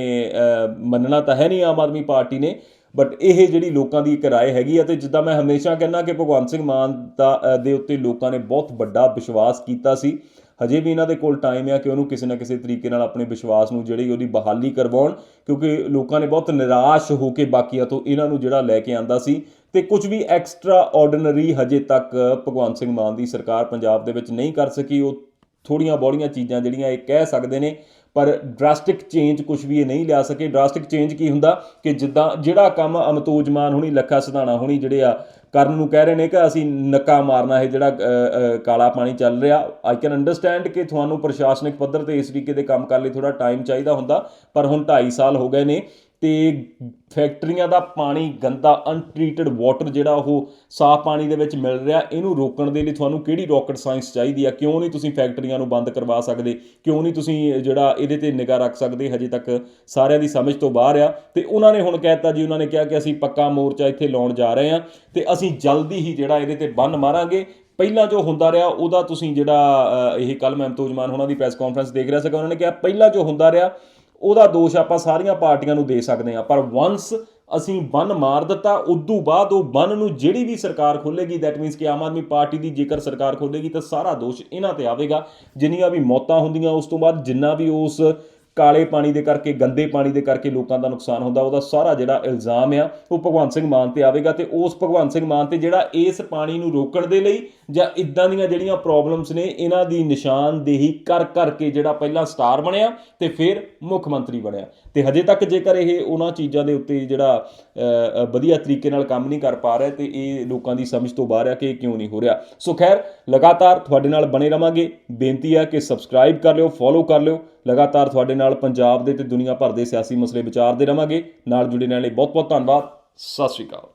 ਮੰਨਣਾ ਤਾਂ ਹੈ ਨਹੀਂ ਆਮ ਆਦਮੀ ਪਾਰਟੀ ਨੇ। ਬਟ ਇਹ ਜਿਹੜੀ ਲੋਕਾਂ ਦੀ ਇੱਕ ਰਾਏ ਹੈਗੀ ਆ ਤੇ ਜਿੱਦਾਂ ਮੈਂ ਹਮੇਸ਼ਾ ਕਹਿੰਦਾ ਕਿ ਭਗਵੰਤ ਸਿੰਘ ਮਾਨ ਦਾ ਦੇ ਉੱਤੇ ਲੋਕਾਂ ਨੇ ਬਹੁਤ ਵੱਡਾ ਵਿਸ਼ਵਾਸ ਕੀਤਾ ਸੀ। ਹਜੇ ਵੀ ਇਹਨਾਂ ਦੇ ਕੋਲ ਟਾਈਮ ਆ ਕਿ ਉਹਨੂੰ ਕਿਸੇ ਨਾ ਕਿਸੇ ਤਰੀਕੇ ਨਾਲ ਆਪਣੇ ਵਿਸ਼ਵਾਸ ਨੂੰ ਜਿਹੜੀ ਉਹਦੀ ਬਹਾਲੀ ਕਰਵਾਉਣ, ਕਿਉਂਕਿ ਲੋਕਾਂ ਨੇ ਬਹੁਤ ਨਿਰਾਸ਼ ਹੋ ਕੇ ਬਾਕੀਆਂ ਤੋਂ ਇਹਨਾਂ ਨੂੰ ਜਿਹੜਾ ਲੈ ਕੇ ਆਂਦਾ ਸੀ। ਤੇ ਕੁਝ ਵੀ ਐਕਸਟਰਾ ਆਰਡੀਨਰੀ ਹਜੇ ਤੱਕ ਭਗਵੰਤ ਸਿੰਘ ਮਾਨ ਦੀ ਸਰਕਾਰ ਪੰਜਾਬ ਦੇ ਵਿੱਚ ਨਹੀਂ ਕਰ ਸਕੀ। ਉਹ ਥੋੜੀਆਂ ਬੋੜੀਆਂ ਚੀਜ਼ਾਂ ਜਿਹੜੀਆਂ ਇਹ ਕਹਿ ਸਕਦੇ ਨੇ ਪਰ ਡਰਾਸਟਿਕ ਚੇਂਜ ਕੁਝ ਵੀ ਇਹ ਨਹੀਂ ਲਿਆ ਸਕੇ। ਡਰਾਸਟਿਕ ਚੇਂਜ ਕੀ ਹੁੰਦਾ ਕਿ ਜਿੱਦਾਂ ਜਿਹੜਾ ਕੰਮ ਅਮਤੋਜ ਮਾਨ ਹੁਣੀ ਲੱਖਾ ਸਿਧਾਣਾ ਹੁਣੀ ਜਿਹੜੇ ਆ ਕਰਨ ਨੂੰ ਕਹਿ ਰਹੇ ਨੇ ਕਿ ਅਸੀਂ ਨੱਕਾ ਮਾਰਨਾ ਇਹ ਜਿਹੜਾ ਕਾਲਾ ਪਾਣੀ ਚੱਲ ਰਿਹਾ। ਆਈ ਕੈਨ ਅੰਡਰਸਟੈਂਡ ਕਿ ਤੁਹਾਨੂੰ ਪ੍ਰਸ਼ਾਸਨਿਕ ਪੱਧਰ ਤੇ ਇਸ ਤਰੀਕੇ ਦੇ ਕੰਮ ਕਰਨ ਲਈ ਥੋੜਾ ਟਾਈਮ ਚਾਹੀਦਾ ਹੁੰਦਾ, ਪਰ ਹੁਣ 2.5 ਸਾਲ ਹੋ ਗਏ ਨੇ। ਤੇ ਫੈਕਟਰੀਆਂ ਦਾ ਪਾਣੀ, ਗੰਦਾ ਅਨਟ੍ਰੀਟਡ ਵਾਟਰ ਜਿਹੜਾ ਉਹ ਸਾਫ਼ ਪਾਣੀ ਦੇ ਵਿੱਚ ਮਿਲ ਰਿਹਾ, ਇਹਨੂੰ ਰੋਕਣ ਦੇ ਲਈ ਤੁਹਾਨੂੰ ਕਿਹੜੀ ਰਾਕਟ ਸਾਇੰਸ ਚਾਹੀਦੀ ਆ? ਕਿਉਂ ਨਹੀਂ ਤੁਸੀਂ ਫੈਕਟਰੀਆਂ ਨੂੰ ਬੰਦ ਕਰਵਾ ਸਕਦੇ? ਕਿਉਂ ਨਹੀਂ ਤੁਸੀਂ ਜਿਹੜਾ ਇਹਦੇ ਤੇ ਨਿਗਾਹ ਰੱਖ ਸਕਦੇ? ਹਜੇ ਤੱਕ ਸਾਰਿਆਂ ਦੀ ਸਮਝ ਤੋਂ ਬਾਹਰ ਆ। ਤੇ ਉਹਨਾਂ ਨੇ ਹੁਣ ਕਹਿਤਾ ਜੀ, ਉਹਨਾਂ ਨੇ ਕਿਹਾ ਕਿ ਅਸੀਂ ਪੱਕਾ ਮੋਰਚਾ ਇੱਥੇ ਲਾਉਣ ਜਾ ਰਹੇ ਹਾਂ ਤੇ ਅਸੀਂ ਜਲਦੀ ਹੀ ਜਿਹੜਾ ਇਹਦੇ ਤੇ ਬੰਨ ਮਾਰਾਂਗੇ। ਪਹਿਲਾਂ ਜੋ ਹੁੰਦਾ ਰਿਹਾ, ਉਹਦਾ ਤੁਸੀਂ ਜਿਹੜਾ ਇਹ ਕੱਲ ਮੈਂ ਅਮਤੋਜ ਮਾਨ ਉਹਨਾਂ ਦੀ ਪ੍ਰੈਸ ਕਾਨਫਰੰਸ ਦੇਖ ਰਿਹਾ ਸੀਗਾ, ਉਹਨਾਂ ਨੇ ਕਿਹਾ ਪਹਿਲਾਂ ਜੋ ਹੁੰਦਾ ਰਿਹਾ ਉਹਦਾ ਦੋਸ਼ ਆਪਾਂ ਸਾਰੀਆਂ ਪਾਰਟੀਆਂ ਨੂੰ ਦੇ ਸਕਦੇ ਹਾਂ। ਪਰ ਵਾਂਸ ਅਸੀਂ ਬੰਨ ਮਾਰ ਦਿੱਤਾ, ਉਦੋਂ ਬਾਅਦ ਉਹ ਬੰਨ ਨੂੰ ਜਿਹੜੀ ਵੀ ਸਰਕਾਰ ਖੋਲੇਗੀ ਦੈਟ ਮੀਨਸ ਕਿ ਆਮ ਆਦਮੀ ਪਾਰਟੀ ਦੀ ਜੇਕਰ ਸਰਕਾਰ ਖੋਲੇਗੀ ਤਾਂ ਸਾਰਾ ਦੋਸ਼ ਇਹਨਾਂ ਤੇ ਆਵੇਗਾ। ਜਿੰਨੀਆਂ ਵੀ ਮੌਤਾਂ ਹੁੰਦੀਆਂ, ਉਸ ਤੋਂ ਬਾਅਦ ਜਿੰਨਾ ਵੀ ਉਸ ਕਾਲੇ ਪਾਣੀ ਦੇ ਕਰਕੇ, ਗੰਦੇ ਪਾਣੀ ਦੇ ਕਰਕੇ ਲੋਕਾਂ ਦਾ ਨੁਕਸਾਨ ਹੁੰਦਾ, ਉਹਦਾ ਸਾਰਾ ਜਿਹੜਾ ਇਲਜ਼ਾਮ ਆ, ਉਹ ਭਗਵੰਤ ਸਿੰਘ ਮਾਨ ਤੇ ਆਵੇਗਾ ਤੇ ਉਸ ਭਗਵੰਤ ਸਿੰਘ ਮਾਨ ਤੇ ਜਿਹੜਾ ਇਸ ਪਾਣੀ ਨੂੰ ਰੋਕਣ ਦੇ ਲਈ ਜਾਂ ਇਦਾਂ ਦੀਆਂ ਜਿਹੜੀਆਂ ਪ੍ਰੋਬਲਮਸ ਨੇ, ਇਹਨਾਂ ਦੀ ਨਿਸ਼ਾਨਦੇਹੀ ਕਰ ਕਰਕੇ ਜਿਹੜਾ ਪਹਿਲਾਂ ਸਟਾਰ ਬਣਿਆ ਤੇ ਫਿਰ ਮੁੱਖ ਮੰਤਰੀ ਬਣਿਆ। ਤੇ ਹਜੇ ਤੱਕ ਜੇਕਰ ਇਹ ਉਹਨਾਂ ਚੀਜ਼ਾਂ ਦੇ ਉੱਤੇ ਜਿਹੜਾ ਵਧੀਆ ਤਰੀਕੇ ਨਾਲ ਕੰਮ ਨਹੀਂ ਕਰ ਪਾ ਰਿਹਾ ਤੇ ਇਹ ਲੋਕਾਂ ਦੀ ਸਮਝ ਤੋਂ ਬਾਹਰ ਆ ਕਿ ਇਹ ਕਿਉਂ ਨਹੀਂ ਹੋ ਰਿਹਾ। ਸੋ ਖੈਰ, ਲਗਾਤਾਰ ਤੁਹਾਡੇ ਨਾਲ ਬਣੇ ਰਵਾਂਗੇ। ਬੇਨਤੀ ਆ ਕਿ ਸਬਸਕ੍ਰਾਈਬ ਕਰ ਲਿਓ ਫੋਲੋ ਕਰ ਲਿਓ। ਲਗਾਤਾਰ ਤੁਹਾਡੇ ਨਾਲ ਨਾਲ ਪੰਜਾਬ ਦੇ ਤੇ ਦੁਨੀਆ ਭਰ ਦੇ ਸਿਆਸੀ ਮਸਲੇ ਵਿਚਾਰਦੇ ਰਵਾਂਗੇ। ਨਾਲ ਜੁੜੇ ਰਹਿਣ ਲਈ ਬਹੁਤ ਬਹੁਤ ਧੰਨਵਾਦ। ਸਤਿ ਸ਼੍ਰੀ ਅਕਾਲ।